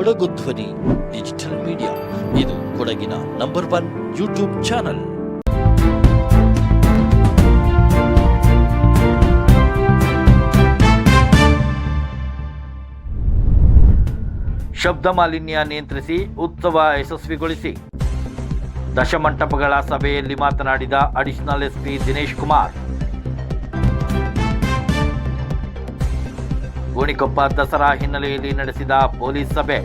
ಕೊಡಗು ಧ್ವನಿ digital media ಇದು ಕೊಡಗಿನ ನಂಬರ್ ಒನ್ ಯೂಟ್ಯೂಬ್ ಚಾನಲ್ ಶಬ್ದ ಮಾಲಿನ್ಯ ನಿಯಂತ್ರಿಸಿ, ಉತ್ಸವ ಯಶಸ್ವಿಗೊಳಿಸಿ. ದಶಮಂಟಪಗಳ ಸಭೆಯಲ್ಲಿ ಮಾತನಾಡಿದ ಅಡಿಷನಲ್ ಎಸ್ಪಿ ದಿನೇಶ್ ಕುಮಾರ್. ಗೋಣಿಕೊಪ್ಪ ದಸರಾ ಹಿನ್ನೆಲೆಯಲ್ಲಿ ನಡೆಸಿದ ಪೊಲೀಸ್ ಸಭೆ.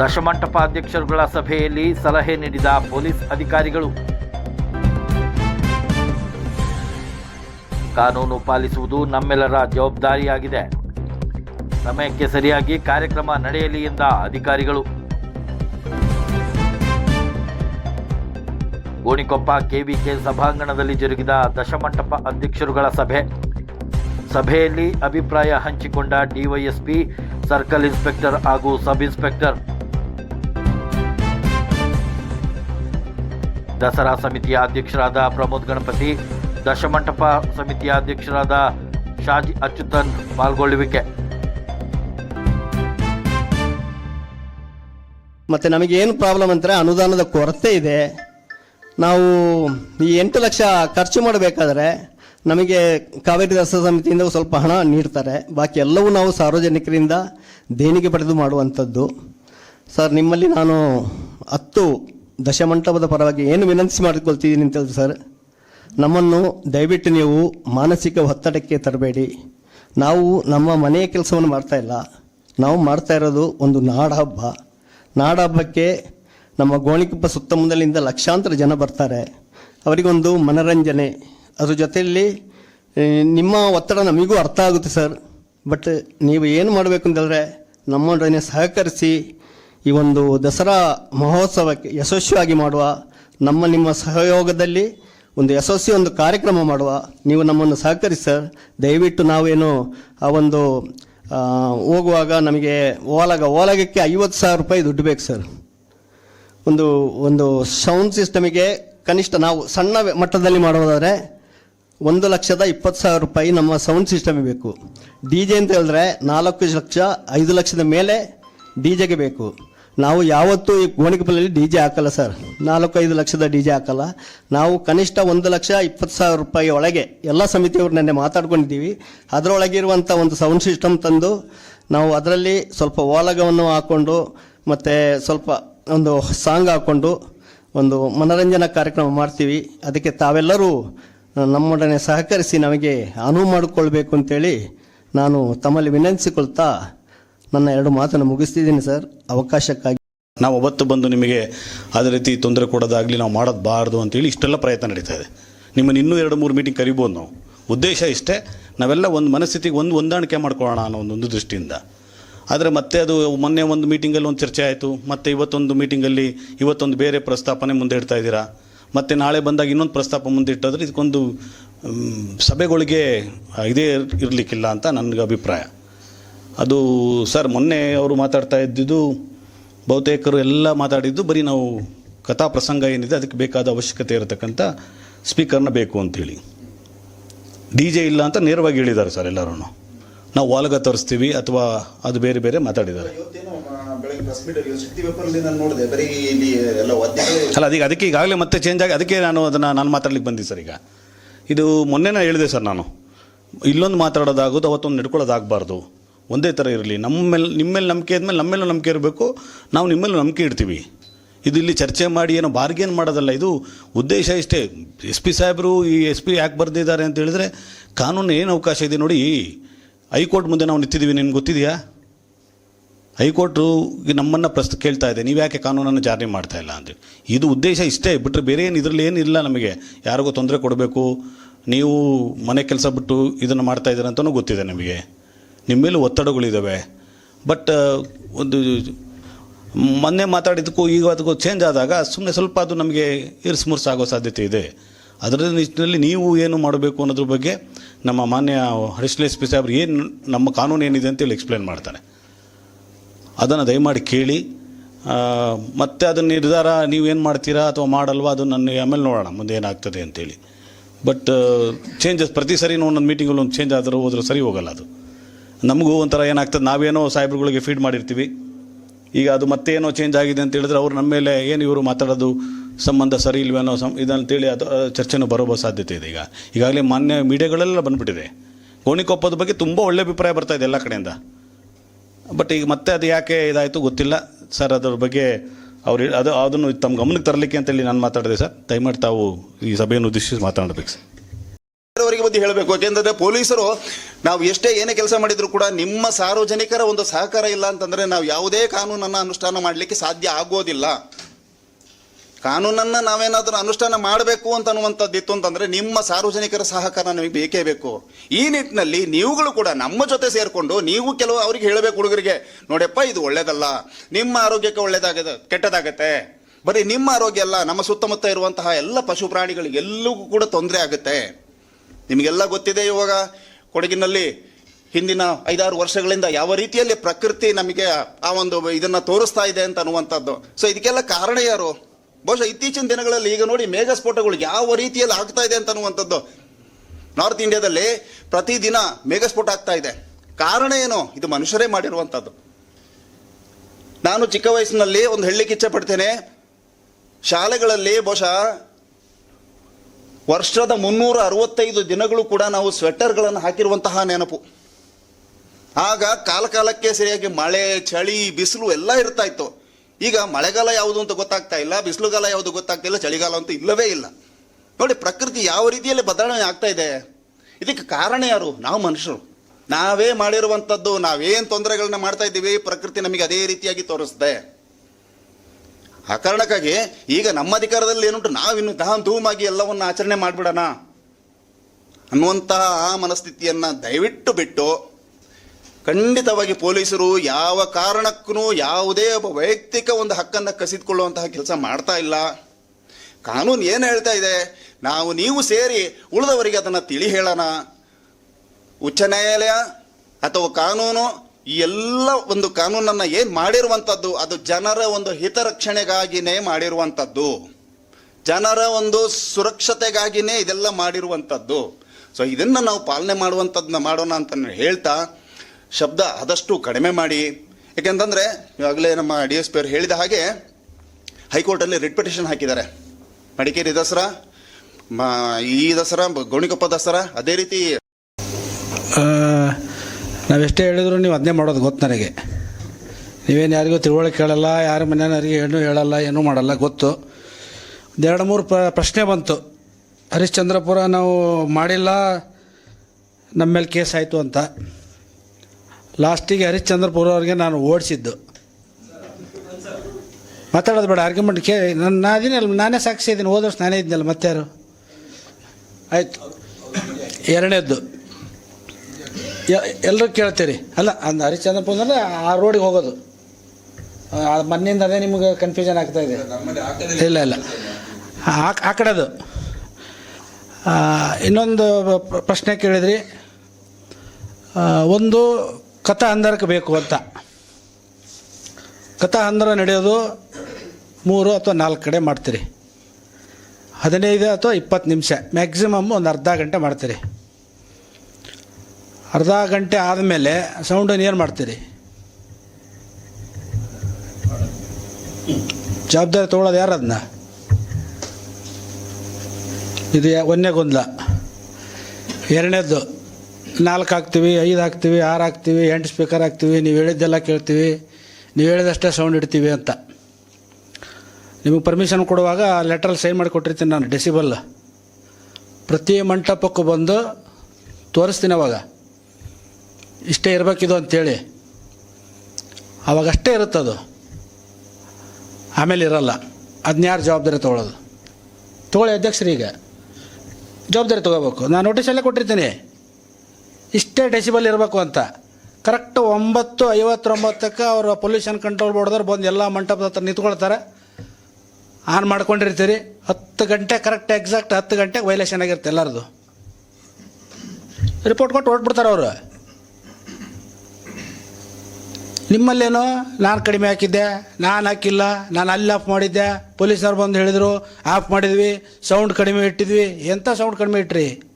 ದಶಮಂಟಪ ಅಧ್ಯಕ್ಷರುಗಳ ಸಭೆಯಲ್ಲಿ ಸಲಹೆ ನೀಡಿದ ಪೊಲೀಸ್ ಅಧಿಕಾರಿಗಳು. ಕಾನೂನು ಪಾಲಿಸುವುದು ನಮ್ಮೆಲ್ಲರ ಜವಾಬ್ದಾರಿಯಾಗಿದೆ. ಸಮಯಕ್ಕೆ ಸರಿಯಾಗಿ ಕಾರ್ಯಕ್ರಮ ನಡೆಯಲಿ ಎಂದ ಅಧಿಕಾರಿಗಳು. ಗೋಣಿಕೊಪ್ಪ ಕೆವಿಕೆ ಸಭಾಂಗಣದಲ್ಲಿ ಜರುಗಿದ ದಶಮಂಟಪ ಅಧ್ಯಕ್ಷರುಗಳ ಸಭೆ. ಸಭೆಯಲ್ಲಿ ಅಭಿಪ್ರಾಯ ಹಂಚಿಕೊಂಡ ಡಿವೈಎಸ್ಪಿ, ಸರ್ಕಲ್ ಇನ್ಸ್ಪೆಕ್ಟರ್ ಹಾಗೂ ಸಬ್ ಇನ್ಸ್ಪೆಕ್ಟರ್. ದಸರಾ ಸಮಿತಿಯ ಅಧ್ಯಕ್ಷರಾದ ಪ್ರಮೋದ್ ಗಣಪತಿ, ದಶಮಂಟಪ ಸಮಿತಿಯ ಅಧ್ಯಕ್ಷರಾದ ಶಾಜಿ ಅಚ್ಯುತನ್ ಪಾಲ್ಗೊಳ್ಳುವಿಕೆ. ಮತ್ತು ನಮಗೆ ಏನು ಪ್ರಾಬ್ಲಮ್ ಅಂತಾರೆ ಅನುದಾನದ ಕೊರತೆ ಇದೆ. ನಾವು ಈ ಎಂಟು ಲಕ್ಷ ಖರ್ಚು ಮಾಡಬೇಕಾದ್ರೆ ನಮಗೆ ಕಾವೇರಿ ದಾಸ ಸಮಿತಿಯಿಂದ ಸ್ವಲ್ಪ ಹಣ ನೀಡ್ತಾರೆ. ಬಾಕಿ ಎಲ್ಲವೂ ನಾವು ಸಾರ್ವಜನಿಕರಿಂದ ದೇಣಿಗೆ ಪಡೆದು ಮಾಡುವಂಥದ್ದು. ಸರ್, ನಿಮ್ಮಲ್ಲಿ ನಾನು ಹತ್ತು ದಶಮಂಟಪದ ಪರವಾಗಿ ಏನು ವಿನಂತಿ ಮಾಡಿಕೊಳ್ತಿದ್ದೀನಿ ಅಂತ ಹೇಳಿದ್ರೆ ಸರ್. ನಮ್ಮನ್ನು ದಯವಿಟ್ಟು ನೀವು ಮಾನಸಿಕ ಒತ್ತಡಕ್ಕೆ ತರಬೇಡಿ. ನಾವು ನಮ್ಮ ಮನೆಯ ಕೆಲಸವನ್ನು ಮಾಡ್ತಾ ಇಲ್ಲ. ನಾವು ಮಾಡ್ತಾ ಇರೋದು ಒಂದು ನಾಡ ಹಬ್ಬ. ನಾಡ ಹಬ್ಬಕ್ಕೆ ನಮ್ಮ ಗೋಣಿಕೊಪ್ಪ ಸುತ್ತಮುತ್ತಲಿಂದ ಲಕ್ಷಾಂತರ ಜನ ಬರ್ತಾರೆ. ಅವರಿಗೊಂದು ಮನರಂಜನೆ. ಅದ್ರ ಜೊತೆಯಲ್ಲಿ ನಿಮ್ಮ ಒತ್ತಡ ನಮಗೂ ಅರ್ಥ ಆಗುತ್ತೆ ಸರ್. ಬಟ್ ನೀವು ಏನು ಮಾಡಬೇಕು ಅಂತಂದರೆ ನಮ್ಮೊಡನೆ ಸಹಕರಿಸಿ ಈ ಒಂದು ದಸರಾ ಮಹೋತ್ಸವಕ್ಕೆ ಯಶಸ್ವಿಯಾಗಿ ಮಾಡುವ, ನಮ್ಮ ನಿಮ್ಮ ಸಹಯೋಗದಲ್ಲಿ ಒಂದು ಯಶಸ್ವಿ ಒಂದು ಕಾರ್ಯಕ್ರಮ ಮಾಡುವ, ನೀವು ನಮ್ಮನ್ನು ಸಹಕರಿಸಿ ಸರ್. ದಯವಿಟ್ಟು ನಾವೇನು ಆ ಒಂದು ಹೋಗುವಾಗ ನಮಗೆ ಓಲಾಗ, ಓಲಾಗಕ್ಕೆ ಐವತ್ತು ಸಾವಿರ ರೂಪಾಯಿ ದುಡ್ಡು ಬೇಕು ಸರ್. ಒಂದು ಒಂದು ಸೌಂಡ್ ಸಿಸ್ಟಮಿಗೆ ಕನಿಷ್ಠ ನಾವು ಸಣ್ಣ ಮಟ್ಟದಲ್ಲಿ ಮಾಡೋದಾದರೆ ಒಂದು ಲಕ್ಷದ ಇಪ್ಪತ್ತು ಸಾವಿರ ರೂಪಾಯಿ ನಮ್ಮ ಸೌಂಡ್ ಸಿಸ್ಟಮಿಗೆ ಬೇಕು. ಡಿ ಜೆ ಅಂತ ಹೇಳಿದ್ರೆ ನಾಲ್ಕು ಲಕ್ಷ ಐದು ಲಕ್ಷದ ಮೇಲೆ ಡಿ ಜೆಗೆ ಬೇಕು. ನಾವು ಯಾವತ್ತೂ ಈ ಗೋಣಿಕಪಲ್ಲಿ ಡಿ ಜೆ ಹಾಕಲ್ಲ ಸರ್. ನಾಲ್ಕು ಐದು ಲಕ್ಷದ ಡಿ ಜೆ ಹಾಕಲ್ಲ. ನಾವು ಕನಿಷ್ಠ ಒಂದು ಲಕ್ಷ ಇಪ್ಪತ್ತು ಸಾವಿರ ರೂಪಾಯಿ ಒಳಗೆ ಎಲ್ಲ ಸಮಿತಿಯವರು ನೆನ್ನೆ ಮಾತಾಡ್ಕೊಂಡಿದ್ದೀವಿ. ಅದರೊಳಗಿರುವಂಥ ಒಂದು ಸೌಂಡ್ ಸಿಸ್ಟಮ್ ತಂದು ನಾವು ಅದರಲ್ಲಿ ಸ್ವಲ್ಪ ಓಲಗವನ್ನು ಹಾಕ್ಕೊಂಡು ಮತ್ತು ಸ್ವಲ್ಪ ಒಂದು ಸಾಂಗ್ ಹಾಕ್ಕೊಂಡು ಒಂದು ಮನರಂಜನಾ ಕಾರ್ಯಕ್ರಮ ಮಾಡ್ತೀವಿ. ಅದಕ್ಕೆ ತಾವೆಲ್ಲರೂ ನಮ್ಮೊಡನೆ ಸಹಕರಿಸಿ ನಮಗೆ ಅನುವು ಮಾಡಿಕೊಳ್ಬೇಕು ಅಂತೇಳಿ ನಾನು ತಮ್ಮಲ್ಲಿ ವಿನಂತಿಸಿಕೊಳ್ತಾ ನನ್ನ ಎರಡು ಮಾತನ್ನು ಮುಗಿಸ್ತಿದ್ದೀನಿ ಸರ್. ಅವಕಾಶಕ್ಕಾಗಿ. ನಾವು ಅವತ್ತು ಬಂದು ನಿಮಗೆ ಅದೇ ರೀತಿ ತೊಂದರೆ ಕೊಡೋದಾಗಲಿ ನಾವು ಮಾಡೋದು ಬಾರ್ದು ಅಂತೇಳಿ ಇಷ್ಟೆಲ್ಲ ಪ್ರಯತ್ನ ನಡೀತಾ ಇದೆ. ನಿಮ್ಮನ್ನು ಇನ್ನೂ ಎರಡು ಮೂರು ಮೀಟಿಂಗ್ ಕರಿಬೋದು ನಾವು. ಉದ್ದೇಶ ಇಷ್ಟೇ, ನಾವೆಲ್ಲ ಒಂದು ಮನಸ್ಥಿತಿಗೆ ಒಂದು ಹೊಂದಾಣಿಕೆ ಮಾಡ್ಕೊಳ್ಳೋಣ ಅನ್ನೋ ಒಂದು ದೃಷ್ಟಿಯಿಂದ. ಆದರೆ ಮತ್ತೆ ಅದು ಮೊನ್ನೆ ಒಂದು ಮೀಟಿಂಗಲ್ಲಿ ಒಂದು ಚರ್ಚೆ ಆಯಿತು, ಮತ್ತೆ ಇವತ್ತೊಂದು ಮೀಟಿಂಗಲ್ಲಿ ಇವತ್ತೊಂದು ಬೇರೆ ಪ್ರಸ್ತಾಪನೆ ಮುಂದೆ ಇಡ್ತಾ ಇದ್ದೀರಾ? ಮತ್ತು ನಾಳೆ ಬಂದಾಗ ಇನ್ನೊಂದು ಪ್ರಸ್ತಾಪ ಮುಂದಿಟ್ಟಾದರೆ ಇದಕ್ಕೊಂದು ಸಭೆಗಳಿಗೆ ಇದೇ ಇರಲಿಕ್ಕಿಲ್ಲ ಅಂತ ನನಗೆ ಅಭಿಪ್ರಾಯ. ಅದು ಸರ್, ಮೊನ್ನೆ ಅವರು ಮಾತಾಡ್ತಾ ಇದ್ದಿದ್ದು ಬಹುತೇಕರು ಎಲ್ಲ ಮಾತಾಡಿದ್ದು ಬರೀ ನಾವು ಕಥಾ ಪ್ರಸಂಗ ಏನಿದೆ ಅದಕ್ಕೆ ಬೇಕಾದ ಅವಶ್ಯಕತೆ ಇರತಕ್ಕಂಥ ಸ್ಪೀಕರ್ನ ಬೇಕು ಅಂಥೇಳಿ ಡಿ ಜೆ ಇಲ್ಲ ಅಂತ ನೇರವಾಗಿ ಹೇಳಿದ್ದಾರೆ ಸರ್ ಎಲ್ಲರೂ ನಾವು ವಾಲ್ಗ ತರಿಸ್ತೀವಿ ಅಥವಾ ಅದು ಬೇರೆ ಬೇರೆ ಮಾತಾಡಿದ್ದಾರೆ. ಅಲ್ಲ, ಅದೀಗ, ಅದಕ್ಕೆ ಈಗಾಗಲೇ ಮತ್ತೆ ಚೇಂಜ್ ಆಗಿ ಅದಕ್ಕೆ ನಾನು ಅದನ್ನು ನಾನು ಮಾತಾಡ್ಲಿಕ್ಕೆ ಬಂದಿದ್ದೆ ಸರ್ ಈಗ. ಇದು ಮೊನ್ನೆನೇ ಹೇಳಿದೆ ಸರ್ ನಾನು. ಇಲ್ಲೊಂದು ಮಾತಾಡೋದಾಗೋದು ಅವತ್ತೊಂದು ನಡ್ಕೊಳ್ಳೋದಾಗಬಾರ್ದು. ಒಂದೇ ಥರ ಇರಲಿ. ನಮ್ಮ ಮೇಲೆ ನಿಮ್ಮ ಮೇಲೆ ನಂಬಿಕೆ ಆದಮೇಲೆ ನಮ್ಮ ಮೇಲೂ ನಂಬಿಕೆ ಇರಬೇಕು. ನಾವು ನಿಮ್ಮಲ್ಲೂ ನಂಬಿಕೆ ಇಡ್ತೀವಿ. ಇದು ಇಲ್ಲಿ ಚರ್ಚೆ ಮಾಡಿ ಏನೋ ಬಾರ್ಗೇನ್ ಮಾಡೋದಲ್ಲ, ಇದು ಉದ್ದೇಶ ಇಷ್ಟೇ. ಎಸ್ ಪಿ ಸಾಹೇಬರು ಈ ಎಸ್ ಪಿ ಯಾಕೆ ಬರೆದಿದ್ದಾರೆ ಅಂತ ಹೇಳಿದ್ರೆ, ಕಾನೂನು ಏನು ಅವಕಾಶ ಇದೆ ನೋಡಿ. ಹೈಕೋರ್ಟ್ ಮುಂದೆ ನಾವು ನಿಂತಿದ್ದೀವಿ ನಿಮ್ಗೆ ಗೊತ್ತಿದೆಯಾ? ಹೈಕೋರ್ಟು ನಮ್ಮನ್ನು ಪ್ರಶ್ನೆ ಕೇಳ್ತಾ ಇದೆ, ನೀವು ಯಾಕೆ ಕಾನೂನನ್ನು ಜಾರಿ ಮಾಡ್ತಾ ಇಲ್ಲ? ಅಂದರೆ. ಇದು ಉದ್ದೇಶ ಇಷ್ಟೇ ಬಿಟ್ಟರೆ ಬೇರೆ ಏನು, ಇದರಲ್ಲಿ ಏನಿಲ್ಲ ನಮಗೆ. ಯಾರಿಗೂ ತೊಂದರೆ ಕೊಡಬೇಕು, ನೀವು ಮನೆ ಕೆಲಸ ಬಿಟ್ಟು ಇದನ್ನು ಮಾಡ್ತಾ ಇದ್ದೀರ ಅಂತಲೂ ಗೊತ್ತಿದೆ ನಮಗೆ. ನಿಮ್ಮ ಮೇಲೂ ಒತ್ತಡಗಳಿದ್ದಾವೆ ಬಟ್, ಒಂದು ಮೊನ್ನೆ ಮಾತಾಡಿದ್ದಕ್ಕೂ ಈಗ ಅದಕ್ಕೂ ಚೇಂಜ್ ಆದಾಗ ಸುಮ್ಮನೆ ಸ್ವಲ್ಪ ಅದು ನಮಗೆ ಇರ್ಸ್ಮುರ್ಸಾಗೋ ಸಾಧ್ಯತೆ ಇದೆ. ಅದರ ನಿಟ್ಟಿನಲ್ಲಿ ನೀವು ಏನು ಮಾಡಬೇಕು ಅನ್ನೋದ್ರ ಬಗ್ಗೆ ನಮ್ಮ ಮಾನ್ಯ ಹರಿಶ್ಲೇಸ್ ಪಿ ಸಾಹೇಬ್ರು ಏನು, ನಮ್ಮ ಕಾನೂನು ಏನಿದೆ ಅಂತೇಳಿ ಎಕ್ಸ್ಪ್ಲೇನ್ ಮಾಡ್ತಾರೆ. ಅದನ್ನು ದಯಮಾಡಿ ಕೇಳಿ. ಮತ್ತೆ ಅದನ್ನು ನಿರ್ಧಾರ ನೀವೇನು ಮಾಡ್ತೀರಾ ಅಥವಾ ಮಾಡಲ್ವಾ ಅದು ನನ್ನ ಆಮೇಲೆ ನೋಡೋಣ, ಮುಂದೆ ಏನಾಗ್ತದೆ ಅಂತೇಳಿ. ಬಟ್ ಚೇಂಜಸ್ ಪ್ರತಿ ಸರಿ ಒಂದೊಂದು ಮೀಟಿಂಗಲ್ಲಿ ಒಂದು ಚೇಂಜ್ ಆದರೂ ಹೋದರೂ ಸರಿ ಹೋಗಲ್ಲ ಅದು. ನಮಗೂ ಒಂಥರ ಏನಾಗ್ತದೆ, ನಾವೇನೋ ಸಾಹೇಬ್ರುಗಳಿಗೆ ಫೀಡ್ ಮಾಡಿರ್ತೀವಿ. ಈಗ ಅದು ಮತ್ತೆ ಏನೋ ಚೇಂಜ್ ಆಗಿದೆ ಅಂತ ಹೇಳಿದ್ರೆ ಅವ್ರು ನಮ್ಮ ಮೇಲೆ ಏನು ಇವರು ಮಾತಾಡೋದು ಸಂಬಂಧ ಸರಿ ಇಲ್ವೇನೋ ಸಂ ಇದಂತೇಳಿ ಅದು ಚರ್ಚೆನೂ ಬರೋ ಸಾಧ್ಯತೆ ಇದೆ ಈಗ. ಈಗಾಗಲೇ ಮಾನ್ಯ ಮೀಡಿಯಾಗಳೆಲ್ಲ ಬಂದುಬಿಟ್ಟಿದೆ. ಗೋಣಿಕೊಪ್ಪದ ಬಗ್ಗೆ ತುಂಬ ಒಳ್ಳೆ ಅಭಿಪ್ರಾಯ ಬರ್ತಾ ಇದೆ ಎಲ್ಲ ಕಡೆಯಿಂದ. ಬಟ್ ಈಗ ಮತ್ತೆ ಅದು ಯಾಕೆ ಇದಾಯಿತು ಗೊತ್ತಿಲ್ಲ. ಸರ್ ಅದರ ಬಗ್ಗೆ ಅವ್ರು ಅದು ಅದನ್ನು ತಮ್ಮ ಗಮನಕ್ಕೆ ತರಲಿಕ್ಕೆ ಅಂತೇಳಿ ನಾನು ಮಾತಾಡಿದೆ ಸರ್ ದಯಮಾಡಿ ತಾವು ಈ ಸಭೆಯನ್ನು ಉದ್ದೇಶಿಸಿ ಮಾತನಾಡಬೇಕು ಸರ್ ಅವರಿಗೆ ಬುದ್ಧಿ ಹೇಳಬೇಕು. ಯಾಕೆಂದ್ರೆ ಪೊಲೀಸರು ನಾವು ಎಷ್ಟೇ ಏನೇ ಕೆಲಸ ಮಾಡಿದ್ರು ಕೂಡ ನಿಮ್ಮ ಸಾರ್ವಜನಿಕರ ಒಂದು ಸಹಕಾರ ಇಲ್ಲ ಅಂತಂದ್ರೆ ನಾವು ಯಾವುದೇ ಕಾನೂನನ್ನ ಅನುಷ್ಠಾನ ಮಾಡಲಿಕ್ಕೆ ಸಾಧ್ಯ ಆಗೋದಿಲ್ಲ. ಕಾನೂನನ್ನ ನಾವೇನಾದರೂ ಅನುಷ್ಠಾನ ಮಾಡಬೇಕು ಅಂತ ಅನ್ನುವಂಥದ್ದಿತ್ತು ಅಂತಂದ್ರೆ ನಿಮ್ಮ ಸಾರ್ವಜನಿಕರ ಸಹಕಾರ ನಮಗೆ ಬೇಕೇ ಬೇಕು. ಈ ನಿಟ್ಟಿನಲ್ಲಿ ನೀವುಗಳು ಕೂಡ ನಮ್ಮ ಜೊತೆ ಸೇರಿಕೊಂಡು ನೀವು ಕೆಲವು ಅವರಿಗೆ ಹೇಳಬೇಕು ಹುಡುಗರಿಗೆ, ನೋಡಪ್ಪ ಇದು ಒಳ್ಳೇದಲ್ಲ, ನಿಮ್ಮ ಆರೋಗ್ಯಕ್ಕೆ ಒಳ್ಳೇದಾಗದ, ಕೆಟ್ಟದಾಗತ್ತೆ. ಬರೀ ನಿಮ್ಮ ಆರೋಗ್ಯ ಅಲ್ಲ, ನಮ್ಮ ಸುತ್ತಮುತ್ತ ಇರುವಂತಹ ಎಲ್ಲ ಪಶು ಪ್ರಾಣಿಗಳಿಗೆ ಎಲ್ಲರಿಗೂ ಕೂಡ ತೊಂದರೆ ಆಗುತ್ತೆ. ನಿಮಗೆಲ್ಲ ಗೊತ್ತಿದೆ ಇವಾಗ, ಕೊಡಗಿನಲ್ಲಿ ಹಿಂದಿನ ಐದಾರು ವರ್ಷಗಳಿಂದ ಯಾವ ರೀತಿಯಲ್ಲಿ ಪ್ರಕೃತಿ ನಮಗೆ ಆ ಒಂದು ಇದನ್ನ ತೋರಿಸ್ತಾ ಇದೆ ಅಂತ ಅನ್ನುವಂಥದ್ದು. ಸೊ ಇದಕ್ಕೆಲ್ಲ ಕಾರಣ ಯಾರು? ಬಹುಶಃ ಇತ್ತೀಚಿನ ದಿನಗಳಲ್ಲಿ ಈಗ ನೋಡಿ ಮೇಘ ಸ್ಫೋಟಗಳು ಯಾವ ರೀತಿಯಲ್ಲಿ ಆಗ್ತಾ ಇದೆ ಅಂತ ಅನ್ನುವಂಥದ್ದು. ನಾರ್ತ್ ಇಂಡಿಯಾದಲ್ಲಿ ಪ್ರತಿದಿನ ಮೇಘಸ್ಫೋಟ ಆಗ್ತಾ ಇದೆ. ಕಾರಣ ಏನು? ಇದು ಮನುಷ್ಯರೇ ಮಾಡಿರುವಂಥದ್ದು. ನಾನು ಚಿಕ್ಕ ವಯಸ್ಸಿನಲ್ಲಿ ಒಂದು ಹೇಳಲಿಕ್ಕೆ ಇಚ್ಛೆ ಪಡ್ತೇನೆ ಶಾಲೆಗಳಲ್ಲಿ ಬಹುಶಃ ವರ್ಷದ ಮುನ್ನೂರ ಅರವತ್ತೈದು ದಿನಗಳು ಕೂಡ ನಾವು ಸ್ವೆಟರ್ಗಳನ್ನು ಹಾಕಿರುವಂತಹ ನೆನಪು. ಆಗ ಕಾಲಕಾಲಕ್ಕೆ ಸರಿಯಾಗಿ ಮಳೆ, ಚಳಿ, ಬಿಸಿಲು ಎಲ್ಲ ಇರ್ತಾ ಇತ್ತು. ಈಗ ಮಳೆಗಾಲ ಯಾವುದು ಅಂತ ಗೊತ್ತಾಗ್ತಾ ಇಲ್ಲ, ಬಿಸಿಲುಗಾಲ ಯಾವುದು ಗೊತ್ತಾಗ್ತಾ ಇಲ್ಲ, ಚಳಿಗಾಲ ಅಂತ ಇಲ್ಲವೇ ಇಲ್ಲ. ನೋಡಿ, ಪ್ರಕೃತಿ ಯಾವ ರೀತಿಯಲ್ಲಿ ಬದಲಾವಣೆ ಆಗ್ತಾ ಇದೆ? ಇದಕ್ಕೆ ಕಾರಣ ಯಾರು? ನಾವು ಮನುಷ್ಯರು. ನಾವೇ ಮಾಡಿರುವಂಥದ್ದು, ನಾವೇನು ತೊಂದರೆಗಳನ್ನ ಮಾಡ್ತಾ ಇದ್ದೀವಿ, ಪ್ರಕೃತಿ ನಮಗೆ ಅದೇ ರೀತಿಯಾಗಿ ತೋರಿಸ್ದೆ. ಆ ಕಾರಣಕ್ಕಾಗಿ ಈಗ ನಮ್ಮ ಅಧಿಕಾರದಲ್ಲಿ ಏನುಂಟು? ನಾವಿನ್ನು ಧೂಮ್ ಧೂಮಾಗಿ ಎಲ್ಲವನ್ನ ಆಚರಣೆ ಮಾಡಿಬಿಡೋಣ ಅನ್ನುವಂತಹ ಆ ಮನಸ್ಥಿತಿಯನ್ನ ದಯವಿಟ್ಟು ಬಿಟ್ಟು ಖಂಡಿತವಾಗಿ ಪೊಲೀಸರು ಯಾವ ಕಾರಣಕ್ಕೂ ಯಾವುದೇ ಒಬ್ಬ ವೈಯಕ್ತಿಕ ಒಂದು ಹಕ್ಕನ್ನು ಕಸಿದುಕೊಳ್ಳುವಂತಹ ಕೆಲಸ ಮಾಡ್ತಾ ಇಲ್ಲ. ಕಾನೂನು ಏನು ಹೇಳ್ತಾ ಇದೆ? ನಾವು, ನೀವು ಸೇರಿ ಉಳಿದವರಿಗೆ ಅದನ್ನು ತಿಳಿ ಹೇಳೋಣ. ಉಚ್ಚ ನ್ಯಾಯಾಲಯ ಅಥವಾ ಕಾನೂನು, ಈ ಎಲ್ಲ ಒಂದು ಕಾನೂನನ್ನು ಏನು ಮಾಡಿರುವಂಥದ್ದು ಅದು ಜನರ ಒಂದು ಹಿತರಕ್ಷಣೆಗಾಗಿನೇ ಮಾಡಿರುವಂಥದ್ದು ಜನರ ಒಂದು ಸುರಕ್ಷತೆಗಾಗಿನೇ ಇದೆಲ್ಲ ಮಾಡಿರುವಂಥದ್ದು ಸೊ ಇದನ್ನು ನಾವು ಪಾಲನೆ ಮಾಡುವಂಥದ್ದನ್ನ ಮಾಡೋಣ ಅಂತ ಹೇಳ್ತಾ ಶಬ್ದ ಆದಷ್ಟು ಕಡಿಮೆ ಮಾಡಿ. ಯಾಕೆಂತಂದರೆ ಈಗಾಗಲೇ ನಮ್ಮ ಡಿ ಎಸ್ ಪಿ ಅವರು ಹೇಳಿದ ಹಾಗೆ, ಹೈಕೋರ್ಟಲ್ಲಿ ರಿಟ್ ಪಿಟಿಷನ್ ಹಾಕಿದ್ದಾರೆ. ಮಡಿಕೇರಿ ದಸರಾ, ಮಾ, ಈ ದಸರಾ, ಗೋಣಿಕೊಪ್ಪ ದಸರಾ, ಅದೇ ರೀತಿ ನಾವೆಷ್ಟೇ ಹೇಳಿದ್ರು ನೀವು ಅದನ್ನೇ ಮಾಡೋದು ಗೊತ್ತು ನನಗೆ. ನೀವೇನು ಯಾರಿಗೂ ತಿಳುವಳಿಕೆ ಕೇಳಲ್ಲ, ಯಾರ ಮನೆಯವರಿಗೆ ಏನೂ ಹೇಳಲ್ಲ, ಏನೂ ಮಾಡಲ್ಲ, ಗೊತ್ತು. ಎರಡು ಮೂರು ಪ್ರ, ಪ್ರಶ್ನೆ ಬಂತು. ಹರಿಶ್ಚಂದ್ರಪುರ ನಾವು ಮಾಡಿಲ್ಲ ನಮ್ಮ ಮೇಲೆ ಕೇಸ್ ಆಯಿತು ಅಂತ. ಲಾಸ್ಟಿಗೆ ಹರಿಶ್ಚಂದ್ರಪುರ ಅವ್ರಿಗೆ ನಾನು ಓಡಿಸಿದ್ದು. ಮಾತಾಡೋದು ಬೇಡ ಆರ್ಗ್ಯುಮೆಂಟ್ ಕೇಳಿ. ನನ್ನ ಅದೀನಲ್ಲ ನಾನೇ ಸಾಕ್ಷಿ ಇದ್ದೀನಿ ಹೋದ ವರ್ಷ ನಾನೇ ಇದ್ನಲ್ಲ ಮತ್ತಾರು ಆಯಿತು. ಎರಡನೇದ್ದು. ಎಲ್ಲರೂ ಕೇಳ್ತೀರಿ? ಅಲ್ಲ, ಅಂದ್ ಹರಿಶ್ಚಂದ್ರಪುರ ಅಂದರೆ ಆ ರೋಡಿಗೆ ಹೋಗೋದು. ಮಣ್ಣಿಂದ ಅದೇ ನಿಮಗೆ ಕನ್ಫ್ಯೂಷನ್ ಆಗ್ತಾ ಇದೆ. ಇಲ್ಲ ಇಲ್ಲ. ಆ ಕಡೆ ಕಡೆದು. ಇನ್ನೊಂದು ಪ್ರಶ್ನೆ ಕೇಳಿದ್ರಿ. ಒಂದು ಕಥಾ ಹಂದರಕ್ಕೆ ಬೇಕು ಅಂತ. ಕಥಾ ಹಂದರ ನಡೆಯೋದು ಮೂರು ಅಥವಾ ನಾಲ್ಕು ಕಡೆ ಮಾಡ್ತೀರಿ. ಹದಿನೈದು ಅಥವಾ ಇಪ್ಪತ್ತು ನಿಮಿಷ ಮ್ಯಾಕ್ಸಿಮಮ್ ಒಂದು ಅರ್ಧ ಗಂಟೆ ಮಾಡ್ತೀರಿ. ಅರ್ಧ ಗಂಟೆ ಆದಮೇಲೆ ಸೌಂಡನ್ನು ಏನು ಮಾಡ್ತೀರಿ? ಜವಾಬ್ದಾರಿ ತೊಗೊಳೋದು ಯಾರು ಅದನ್ನ? ಇದು ಒಂದನೇ ಗೊಂದಲ. ಎರಡನೇದ್ದು ನಾಲ್ಕು ಹಾಕ್ತೀವಿ, ಐದು ಹಾಕ್ತೀವಿ, ಆರು ಹಾಕ್ತೀವಿ, ಎಂಟು ಸ್ಪೀಕರ್ ಹಾಕ್ತೀವಿ, ನೀವು ಹೇಳಿದ್ದೆಲ್ಲ ಕೇಳ್ತೀವಿ, ನೀವು ಹೇಳಿದಷ್ಟೇ ಸೌಂಡ್ ಇಡ್ತೀವಿ ಅಂತ. ನಿಮಗೆ ಪರ್ಮಿಷನ್ ಕೊಡುವಾಗ ಲೆಟ್ರಲ್ಲಿ ಸೈನ್ ಮಾಡಿ ಕೊಟ್ಟಿರ್ತೀನಿ ನಾನು ಡೆಸಿಬಲ್ ಪ್ರತಿ ಮಂಟಪಕ್ಕೂ ಬಂದು ತೋರಿಸ್ತೀನಿ ಅವಾಗ. ಇಷ್ಟೇ ಇರಬೇಕಿದು ಅಂತೇಳಿ. ಅವಾಗಷ್ಟೇ ಇರುತ್ತದು. ಆಮೇಲೆ ಇರಲ್ಲ. ಅದನ್ನ ಯಾರು ಜವಾಬ್ದಾರಿ ತೊಗೊಳ್ಳೋದು ತೊಗೊಳ್ಳಿ ಅಧ್ಯಕ್ಷರಿಗೆ ಜವಾಬ್ದಾರಿ ತೊಗೋಬೇಕು. ನಾನು ನೋಟಿಸಲ್ಲೇ ಕೊಟ್ಟಿರ್ತೀನಿ. ಇಷ್ಟೇ ಡೆಸಿಬಲ್ ಇರಬೇಕು ಅಂತ. ಕರೆಕ್ಟ್ ಒಂಬತ್ತು, ಐವತ್ತೊಂಬತ್ತಕ್ಕೆ ಅವರು ಪೊಲ್ಯೂಷನ್ ಕಂಟ್ರೋಲ್ ಬೋರ್ಡ್ದವ್ರು ಬಂದು ಎಲ್ಲ ಮಂಟಪದ ಹತ್ರ ನಿಂತ್ಕೊಳ್ತಾರೆ. ಆನ್ ಮಾಡ್ಕೊಂಡಿರ್ತೀರಿ. ಹತ್ತು ಗಂಟೆ ಕರೆಕ್ಟ್ ಎಕ್ಸಾಕ್ಟ್ ಹತ್ತು ಗಂಟೆಗೆ ವೈಲೇಷನ್ ಆಗಿರುತ್ತೆ ಎಲ್ಲರದು. ರಿಪೋರ್ಟ್ ಕೊಟ್ಟು ಹೊರಟ್ಬಿಡ್ತಾರೆ ಅವರು. ನಿಮ್ಮಲ್ಲೇನೋ, ನಾನು ಕಡಿಮೆ ಹಾಕಿದ್ದೆ, ನಾನು ಹಾಕಿಲ್ಲ, ನಾನು ಅಲ್ಲಿ ಆಫ್ ಮಾಡಿದ್ದೆ, ಪೊಲೀಸ್ನವ್ರು ಬಂದು ಹೇಳಿದರು ಆಫ್ ಮಾಡಿದ್ವಿ ಸೌಂಡ್ ಕಡಿಮೆ ಇಟ್ಟಿದ್ವಿ ಎಂಥ ಸೌಂಡ್ ಕಡಿಮೆ ಇಟ್ರಿ?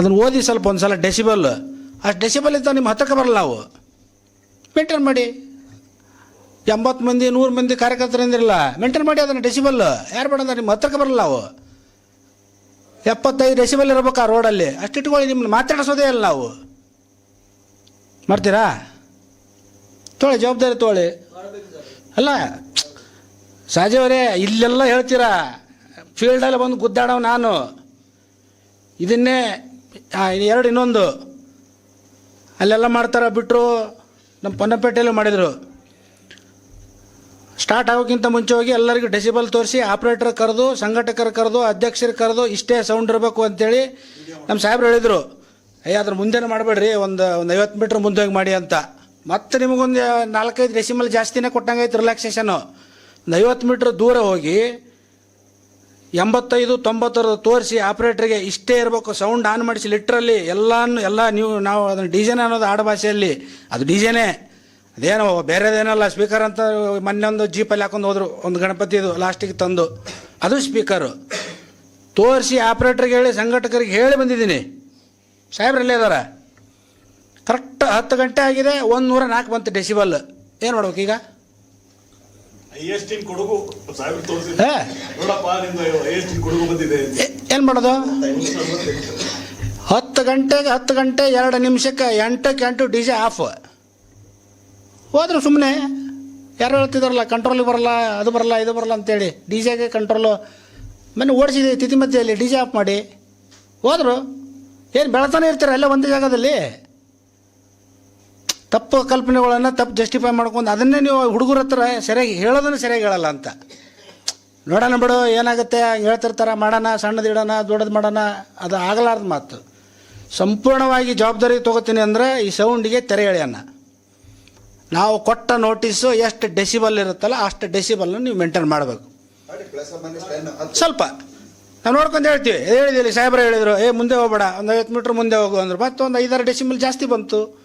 ಅದನ್ನು ಓದಿ ಸ್ವಲ್ಪ ಒಂದು ಸಲ ಡೆಸಿಬಲ್. ಅಷ್ಟು ಡೆಸಿಬಲ್ ಇದ್ದ ನಿಮ್ಮ ಹತ್ತಕ್ಕೆ ಬರಲ್ಲ ನಾವು. ಮೇಂಟೈನ್ ಮಾಡಿ. ಎಂಬತ್ತು ಮಂದಿ, ನೂರು ಮಂದಿ ಕಾರ್ಯಕರ್ತರು ಅಂದಿರಲ್ಲ, ಮೇಂಟೈನ್ ಮಾಡಿ ಅದನ್ನು ಡೆಸಿಬಲ್. ಯಾರು ಬೇಡ ನಿಮ್ಮ ಹತ್ತಕ್ಕೆ ಬರಲ್ಲ ನಾವು. ಎಪ್ಪತ್ತೈದು ಡೆಸಿಬಲ್ ಇರಬೇಕು ಆ ರೋಡಲ್ಲಿ ಅಷ್ಟು ಇಟ್ಕೊಳ್ಳಿ, ನಿಮ್ಮನ್ನ ಮಾತಾಡಿಸೋದೇ ಇಲ್ಲ ನಾವು. ಮಾಡ್ತೀರಾ? ತೋಳೆ, ಜವಾಬ್ದಾರಿ ತೋಳಿ. ಅಲ್ಲ ಸಹಜವರೇ ಇಲ್ಲೆಲ್ಲ ಹೇಳ್ತೀರಾ? ಫೀಲ್ಡಲ್ಲಿ ಬಂದು ಗುದ್ದಾಡೋ ನಾನು. ಇದನ್ನೇ ಎರಡು ಇನ್ನೊಂದು. ಅಲ್ಲೆಲ್ಲ ಮಾಡ್ತಾರೆ ಬಿಟ್ಟರು ನಮ್ಮ ಪೊನ್ನಪೇಟೆಯಲ್ಲೂ ಮಾಡಿದರು. ಸ್ಟಾರ್ಟ್ ಆಗೋಕ್ಕಿಂತ ಮುಂಚೆ ಹೋಗಿ ಎಲ್ಲರಿಗೂ ಡೆಸಿಬಲ್ ತೋರಿಸಿ ಆಪ್ರೇಟರ್ ಕರೆದು, ಸಂಘಟಕರು ಕರೆದು, ಅಧ್ಯಕ್ಷರು ಕರೆದು ಇಷ್ಟೇ ಸೌಂಡ್ ಇರಬೇಕು ಅಂತೇಳಿ ನಮ್ಮ ಸಾಹೇಬ್ರು ಹೇಳಿದರು. ಅಯ್ಯ ಅದ್ರ ಮುಂದೆನೇ ಮಾಡಬೇಡ್ರಿ, ಒಂದು ಒಂದು ಐವತ್ತು ಮೀಟ್ರ್ ಮುಂದೆ ಹೋಗಿ ಮಾಡಿ ಅಂತ. ಮತ್ತೆ ನಿಮಗೊಂದು ನಾಲ್ಕೈದು ಡೆಸಿಮಲ್ ಜಾಸ್ತಿನೇ ಕೊಟ್ಟಂಗೈತೆ ರಿಲ್ಯಾಕ್ಸೇಷನು ಒಂದು ಐವತ್ತು ಮೀಟ್ರ್ ದೂರ ಹೋಗಿ ಎಂಬತ್ತೈದು ತೊಂಬತ್ತರ ತೋರಿಸಿ ಆಪ್ರೇಟ್ರಿಗೆ ಇಷ್ಟೇ ಇರಬೇಕು. ಸೌಂಡ್ ಆನ್ ಮಾಡಿಸಿ ಲಿಟ್ರಲ್ಲಿ ಎಲ್ಲಾನು, ಎಲ್ಲ ನೀವು, ನಾವು ಅದನ್ನು ಡಿಜೆನೇ ಅನ್ನೋದು ಆಡಭಾಷೆಯಲ್ಲಿ ಅದು ಡಿಜೆನೇ ಅದೇನೋ, ಬೇರೆದೇನಲ್ಲ, ಸ್ಪೀಕರ್ ಅಂತ ಮೊನ್ನೆ ಒಂದು ಜೀಪಲ್ಲಿ ಹಾಕೊಂಡು ಹೋದರು, ಒಂದು ಗಣಪತಿದು ಲಾಸ್ಟಿಗೆ ತಂದು. ಅದು ಸ್ಪೀಕರು. ತೋರಿಸಿ ಆಪ್ರೇಟ್ರಿಗೆ ಹೇಳಿ, ಸಂಘಟಕರಿಗೆ ಹೇಳಿ ಬಂದಿದ್ದೀನಿ. ಸಾಹೇಬ್ರಲ್ಲೇ ಇದಾರೆ? ಕರೆಕ್ಟ್ ಹತ್ತು ಗಂಟೆ ಆಗಿದೆ ಒಂದು ನೂರ ನಾಲ್ಕು ಬಂತು ಡೆಸಿಬಲ್. ಏನು ಮಾಡ್ಬೇಕು ಈಗ? ಕೊಡುಗು. ಬಂದಿದೆ. ಏನು ಮಾಡೋದು? ಹತ್ತು ಗಂಟೆಗೆ ಹತ್ತು ಗಂಟೆ ಎರಡು ನಿಮಿಷಕ್ಕೆ ಎಂಟಕ್ಕೆ ಎಂಟು ಡಿ ಜೆ ಆಫ್. ಹೋದ್ರು ಸುಮ್ಮನೆ ಯಾರು ಹೇಳ್ತಿದಾರಲ್ಲ ಕಂಟ್ರೋಲಿಗೆ ಬರಲ್ಲ ಅದು ಬರಲ್ಲ ಇದು ಬರಲ್ಲ ಅಂತೇಳಿ. ಡಿ ಜೆಗೆ ಕಂಟ್ರೋಲು ಮೊನ್ನೆ ಓಡಿಸಿದೆ ತಿಥಿಮಧ್ಯೆಯಲ್ಲಿ ಡಿ ಜೆ ಆಫ್ ಮಾಡಿ. ಹೋದ್ರು. ಏನು ಬೆಳತಾನೆ ಇರ್ತಾರೆ ಎಲ್ಲ ಒಂದು ಜಾಗದಲ್ಲಿ? ತಪ್ಪು ಕಲ್ಪನೆಗಳನ್ನು ತಪ್ಪು ಜಸ್ಟಿಫೈ ಮಾಡ್ಕೊಂಡು ಅದನ್ನೇ ನೀವು ಹುಡುಗರ ಹತ್ರ ಸರಿಯಾಗಿ ಹೇಳೋದನ್ನು ಸರಿಯಾಗಿ ಹೇಳಲ್ಲ ಅಂತ. ನೋಡೋಣ ಬಿಡು, ಏನಾಗುತ್ತೆ? ಹೇಳ್ತಿರ್ತಾರೆ, ಮಾಡೋಣ, ಸಣ್ಣದು ಇಡೋಣ, ದೊಡ್ಡದು ಮಾಡೋಣ, ಅದು ಆಗಲಾರ್ದ ಮಾತು. ಸಂಪೂರ್ಣವಾಗಿ ಜವಾಬ್ದಾರಿ ತೊಗೋತೀನಿ ಅಂದರೆ ಈ ಸೌಂಡಿಗೆ ತೆರೆ ಎಳೆಯೋಣ ನಾವು ಕೊಟ್ಟ ನೋಟಿಸು ಎಷ್ಟು ಡೆಸಿಬಲ್ ಇರುತ್ತಲ್ಲ ಅಷ್ಟು ಡೆಸಿಬಲ್ನ ನೀವು ಮೇಂಟೈನ್ ಮಾಡಬೇಕು. ಸ್ವಲ್ಪ. ನಾವು ನೋಡ್ಕೊಂಡು ಹೇಳ್ತೀವಿ. ಹೇಳಿದಿಲ್ಲ ಸಾಹೇಬ್ರು ಹೇಳಿದರು, ಏ, ಮುಂದೆ ಹೋಗ್ಬೇಡ, ಒಂದು ಐವತ್ತು ಮೀಟ್ರ್ ಮುಂದೆ ಹೋಗು ಅಂದ್ರೆ. ಮತ್ತೆ ಒಂದು ಐದಾರು ಡೆಸಿಬಲ್ ಜಾಸ್ತಿ ಬಂತು.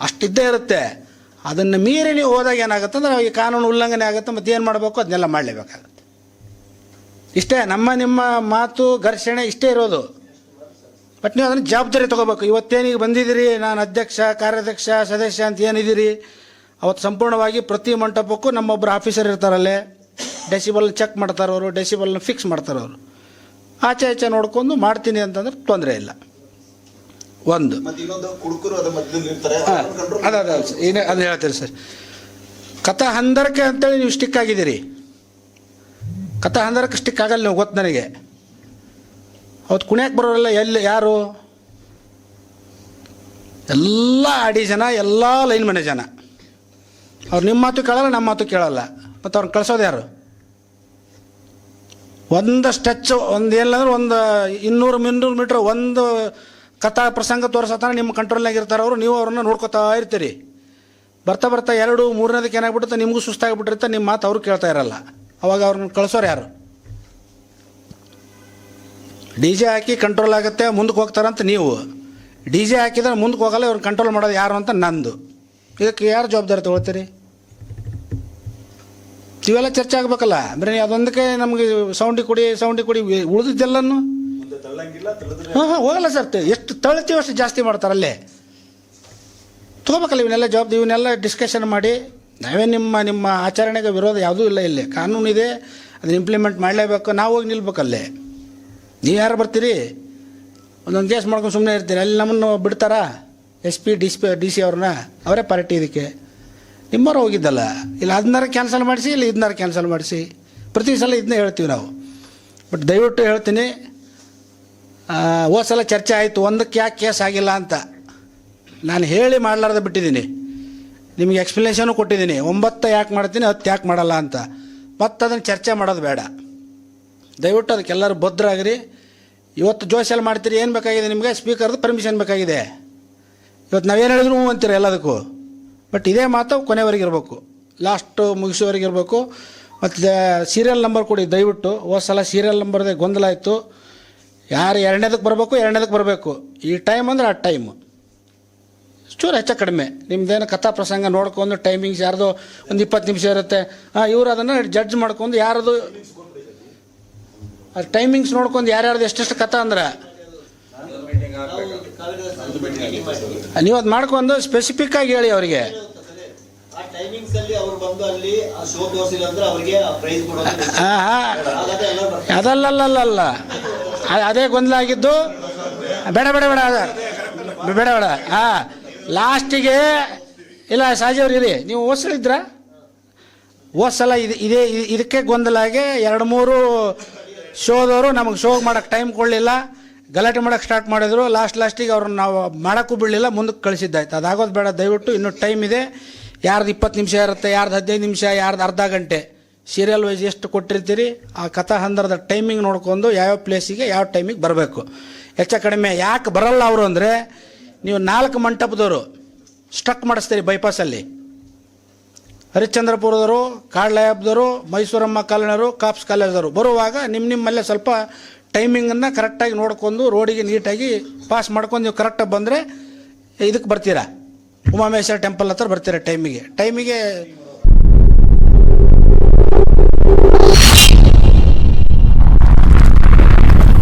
ಅಷ್ಟಿದ್ದೇ ಇರುತ್ತೆ. ಅದನ್ನು ಮೀರಿ ನೀವು ಹೋದಾಗ ಏನಾಗುತ್ತೆ ಅಂದರೆ ಈ ಕಾನೂನು ಉಲ್ಲಂಘನೆ ಆಗುತ್ತೆ ಮತ್ತು ಏನು ಮಾಡಬೇಕು? ಅದನ್ನೆಲ್ಲ ಮಾಡಲೇಬೇಕಾಗುತ್ತೆ. ಇಷ್ಟೇ ನಮ್ಮ ನಿಮ್ಮ ಮಾತು ಘರ್ಷಣೆ ಇಷ್ಟೇ ಇರೋದು. ಬಟ್ ನೀವು ಅದನ್ನು ಜವಾಬ್ದಾರಿ ತೊಗೋಬೇಕು. ಇವತ್ತೇನೀಗ ಬಂದಿದ್ದೀರಿ? ನಾನು ಅಧ್ಯಕ್ಷ, ಕಾರ್ಯಾಧ್ಯಕ್ಷ, ಸದಸ್ಯ ಅಂತ ಏನಿದ್ದೀರಿ? ಅವತ್ತು ಸಂಪೂರ್ಣವಾಗಿ ಪ್ರತಿ ಮಂಟಪಕ್ಕೂ ನಮ್ಮೊಬ್ಬರು ಆಫೀಸರ್ ಇರ್ತಾರಲ್ಲೇ. ಡೆಸಿಬಲ್ ಚೆಕ್ ಮಾಡ್ತಾರವರು, ಡೆಸಿಬಲ್ನ ಫಿಕ್ಸ್ ಮಾಡ್ತಾರವರು. ಆಚೆ ಆಚೆ ನೋಡ್ಕೊಂಡು ಮಾಡ್ತೀನಿ ಅಂತಂದ್ರೆ ತೊಂದರೆ ಇಲ್ಲ. ಒಂದು. ಅದ ಅದ ಏನು ಅದು ಹೇಳ್ತೀರಿ ಸರ್. ಕಥಾ ಹಂದರಕ್ಕೆ ಅಂತೇಳಿ ನೀವು ಸ್ಟಿಕ್ ಆಗಿದ್ದೀರಿ. ಕಥಾ ಹಂದರಕ್ಕೆ ಸ್ಟಿಕ್ ಆಗಲ್ಲ ನೀವು ಗೊತ್ತು ನನಗೆ. ಅವತ್ತು ಕುಣಿಯಕ್ಕೆ ಬರೋರಲ್ಲ ಎಲ್ಲಿ ಯಾರು? ಎಲ್ಲ ಆಡಿ ಜನ ಎಲ್ಲ ಲೈನ್ ಮನೆ ಜನ. ಅವ್ರು ನಿಮ್ಮ ಮಾತು ಕೇಳಲ್ಲ ನಮ್ಮ ಮಾತು ಕೇಳಲ್ಲ. ಮತ್ತು ಅವ್ರನ್ನ ಕಳ್ಸೋದು ಯಾರು? ಒಂದು ಸ್ಟೆಚ್ ಒಂದು ಏನಿಲ್ಲ ಒಂದು ಇನ್ನೂರು ಮುನ್ನೂರು ಮೀಟ್ರ್ ಒಂದು ಕಥಾ ಪ್ರಸಂಗ ತೋರಿಸತ್ತಾನೆ ನಿಮ್ಮ ಕಂಟ್ರೋಲ್ನಾಗ ಇರ್ತಾರೆ ಅವರು, ನೀವು ಅವ್ರನ್ನ ನೋಡ್ಕೊತಾ ಇರ್ತೀರಿ. ಬರ್ತಾ ಬರ್ತಾ ಎರಡು ಮೂರನೇದಕ್ಕೆ ಏನಾಗ್ಬಿಡುತ್ತೆ ನಿಮಗೂ ಸುಸ್ತಾಗಿಬಿಟ್ಟಿರುತ್ತೆ ನಿಮ್ಮ ಮಾತು ಅವ್ರು ಕೇಳ್ತಾ ಇರಲ್ಲ. ಅವಾಗ ಅವ್ರನ್ನ ಕಳಿಸೋರು ಯಾರು? ಡಿ ಜೆ ಹಾಕಿ ಕಂಟ್ರೋಲ್ ಆಗುತ್ತೆ ಮುಂದಕ್ಕೆ ಹೋಗ್ತಾರಂತ ನೀವು. ಡಿ ಜೆ ಹಾಕಿದ್ರೆ ಮುಂದಕ್ಕೆ ಹೋಗಲ್ಲ ಇವ್ರನ್ನ ಕಂಟ್ರೋಲ್ ಮಾಡೋದು ಯಾರು ಅಂತ ನಂದು. ಇದಕ್ಕೆ ಯಾರು ಜವಾಬ್ದಾರಿ ತೊಗೊಳ್ತೀರಿ? ಇವೆಲ್ಲ ಚರ್ಚೆ ಆಗ್ಬೇಕಲ್ಲ. ಬರೀ ಅದೊಂದಕ್ಕೆ ನಮಗೆ ಸೌಂಡಿ ಕೊಡಿ ಸೌಂಡಿ ಕೊಡಿ ಉಳಿದಿದ್ದೆಲ್ಲನು? ಹಾಂ ಹಾಂ, ಹೋಗಲ್ಲ ಸರ್ ಎಷ್ಟು ತಳ್ತೀವಿ ಅಷ್ಟು ಜಾಸ್ತಿ ಮಾಡ್ತಾರೆ ಅಲ್ಲೇ. ತೊಗೋಬೇಕಲ್ಲ ಇವನ್ನೆಲ್ಲ ಜವಾಬ್ದಾರಿ, ಇವನ್ನೆಲ್ಲ ಡಿಸ್ಕಷನ್ ಮಾಡಿ. ನಾವೇ ನಿಮ್ಮ ನಿಮ್ಮ ಆಚರಣೆಗೆ ವಿರೋಧ ಯಾವುದೂ ಇಲ್ಲ ಇಲ್ಲಿ. ಕಾನೂನು ಇದೆ, ಅದನ್ನ ಇಂಪ್ಲಿಮೆಂಟ್ ಮಾಡಲೇಬೇಕು. ನಾವು ಹೋಗಿ ನಿಲ್ಬೇಕಲ್ಲೇ. ನೀವು ಯಾರು ಬರ್ತೀರಿ? ಒಂದೊಂದು ಕೇಸ್ ಮಾಡ್ಕೊಂಡು ಸುಮ್ಮನೆ ಇರ್ತೀರಿ. ಅಲ್ಲಿ ನಮ್ಮನ್ನು ಬಿಡ್ತಾರಾ? S P D C P D C ಅವ್ರನ್ನ? ಅವರೇ ಪಾರ್ಟಿ ಇದಕ್ಕೆ. ನಿಮ್ಮವ್ರು ಹೋಗಿದ್ದಲ್ಲ. ಇಲ್ಲ ಅದನ್ನಾರ ಕ್ಯಾನ್ಸಲ್ ಮಾಡಿಸಿ, ಇಲ್ಲ ಇದನ್ನಾರ ಕ್ಯಾನ್ಸಲ್ ಮಾಡಿಸಿ. ಪ್ರತಿ ಸಲ ಇದನ್ನೇ ಹೇಳ್ತೀವಿ ನಾವು. ಬಟ್ ದಯವಿಟ್ಟು ಹೇಳ್ತೀನಿ ಹೋದ್ ಸಲ ಚರ್ಚೆ ಆಯಿತು, ಒಂದಕ್ಕೆ ಯಾಕೆ ಕೇಸ್ ಆಗಿಲ್ಲ ಅಂತ. ನಾನು ಹೇಳಿ ಮಾಡಲಾರ್ದ ಬಿಟ್ಟಿದ್ದೀನಿ. ನಿಮಗೆ ಎಕ್ಸ್ಪ್ಲನೇಷನು ಕೊಟ್ಟಿದ್ದೀನಿ. ಒಂಬತ್ತು ಯಾಕೆ ಮಾಡ್ತೀನಿ, ಹತ್ತು ಯಾಕೆ ಮಾಡಲ್ಲ ಅಂತ. ಮತ್ತೆ ಅದನ್ನು ಚರ್ಚೆ ಮಾಡೋದು ಬೇಡ. ದಯವಿಟ್ಟು ಅದಕ್ಕೆಲ್ಲರೂ ಭದ್ರಾಗಿರಿ ಇವತ್ತು ಜೋಶಲ್ಲಿ ಮಾಡ್ತೀರಿ, ಏನು ಬೇಕಾಗಿದೆ ನಿಮಗೆ? ಸ್ಪೀಕರ್ದು ಪರ್ಮಿಷನ್ ಬೇಕಾಗಿದೆ. ಇವತ್ತು ನಾವೇನು ಹೇಳಿದ್ರು ಹ್ಞೂ ಅಂತೀರ ಎಲ್ಲದಕ್ಕೂ. ಬಟ್ ಇದೇ ಮಾತು ಕೊನೆವರೆಗೆ ಇರಬೇಕು. ಲಾಸ್ಟು ಮುಗಿಸೋವರೆಗೆ ಇರಬೇಕು. ಮತ್ತು ಸೀರಿಯಲ್ ನಂಬರ್ ಕೊಡಿ ದಯವಿಟ್ಟು. ಹೋದ ಸಲ ಸೀರಿಯಲ್ ನಂಬರ್ದೇ ಗೊಂದಲ ಆಯಿತು ಯಾರು ಎರಡನೇದಕ್ಕೆ ಬರಬೇಕು ಎರಡನೇದಕ್ಕೆ ಬರಬೇಕು. ಈ ಟೈಮ್ ಅಂದ್ರೆ ಆ ಟೈಮ್ ಚೂರು ಹೆಚ್ಚು ಕಡಿಮೆ. ನಿಮ್ಮದೇನು ಕಥಾ ಪ್ರಸಂಗ ನೋಡ್ಕೊಂಡು ಟೈಮಿಂಗ್ಸ್ ಯಾರ್ದು ಒಂದು ಇಪ್ಪತ್ತು ನಿಮಿಷ ಇರುತ್ತೆ. ಹಾಂ ಇವರು ಅದನ್ನು ಜಡ್ಜ್ ಮಾಡ್ಕೊಂಡು ಯಾರದು ಅದು ಟೈಮಿಂಗ್ಸ್ ನೋಡ್ಕೊಂಡು ಯಾರ್ಯಾರ್ದು ಎಷ್ಟೆಷ್ಟು ಕಥಾ ಅಂದ್ರೆ. ನೀವು ಅದು ಮಾಡ್ಕೊಂಡು ಸ್ಪೆಸಿಫಿಕ್ ಆಗಿ ಹೇಳಿ ಅವರಿಗೆ. ಟೈಮಿಂಗ್ಸ್ ಅದೇ ಗೊಂದಲ ಆಗಿದ್ದು ಬೇಡ ಬೇಡ ಬೇಡ ಬೇಡ ಬೇಡ. ಹಾಂ ಲಾಸ್ಟಿಗೆ, ಇಲ್ಲ ಸಾಜಿಯವ್ರು ಇರಿ. ನೀವು ಓದ್ಸಲಿದ್ರ ಹೋದ್ ಸಲ ಇದು, ಇದೇ ಇದಕ್ಕೆ ಗೊಂದಲ ಆಗಿ ಎರಡು, ಮೂರು ಶೋದವರು ನಮಗೆ ಶೋ ಮಾಡೋಕ್ಕೆ ಟೈಮ್ ಕೊಡಲಿಲ್ಲ. ಗಲಾಟೆ ಮಾಡೋಕ್ಕೆ ಸ್ಟಾರ್ಟ್ ಮಾಡಿದ್ರು. ಲಾಸ್ಟ್, ಲಾಸ್ಟಿಗೆ ಅವ್ರನ್ನ ನಾವು ಮಾಡೋಕ್ಕೂ ಬಿಡಲಿಲ್ಲ. ಮುಂದಕ್ಕೆ ಕಳಿಸಿದ್ದಾಯ್ತು. ಅದಾಗೋದು ಬೇಡ. ದಯವಿಟ್ಟು ಇನ್ನೂ ಟೈಮ್ ಇದೆ. ಯಾರ್ದು ಇಪ್ಪತ್ತು ನಿಮಿಷ ಇರುತ್ತೆ, ಯಾರ್ದು ಹದಿನೈದು ನಿಮಿಷ, ಯಾರ್ದು ಅರ್ಧ ಗಂಟೆ. ಸೀರಿಯಲ್ ವೈಸ್ ಎಷ್ಟು ಕೊಟ್ಟಿರ್ತೀರಿ, ಆ ಕಥಾ ಹಂದರದ ಟೈಮಿಂಗ್ ನೋಡ್ಕೊಂಡು ಯಾವ್ಯಾವ ಪ್ಲೇಸಿಗೆ ಯಾವ ಟೈಮಿಗೆ ಬರಬೇಕು. ಹೆಚ್ಚು ಕಡಿಮೆ ಯಾಕೆ ಬರಲ್ಲ ಅವರು ಅಂದರೆ, ನೀವು ನಾಲ್ಕು ಮಂಟಪದವರು ಸ್ಟಕ್ ಮಾಡಿಸ್ತೀರಿ ಬೈಪಾಸಲ್ಲಿ ಹರಿಶ್ಚಂದ್ರಪುರದವರು ಕಾಡ್ಲಾಯಬ್ದವರು ಮೈಸೂರಮ್ಮ ಕಾಲೋನಿಯವರು ಕಾಪ್ಸ್ ಕಾಲೇಜವರು ಬರುವಾಗ ನಿಮ್ಮ ನಿಮ್ಮಲ್ಲೇ ಸ್ವಲ್ಪ ಟೈಮಿಂಗನ್ನು ಕರೆಕ್ಟಾಗಿ ನೋಡ್ಕೊಂಡು ರೋಡಿಗೆ ನೀಟಾಗಿ ಪಾಸ್ ಮಾಡ್ಕೊಂಡು ನೀವು ಕರೆಕ್ಟಾಗಿ ಬಂದರೆ ಇದಕ್ಕೆ ಬರ್ತೀರಾ. ಉಮಾಮೇಶ್ವರ ಟೆಂಪಲ್ ಹತ್ರ ಬರ್ತೀರಾ ಟೈಮಿಗೆ ಟೈಮಿಗೆ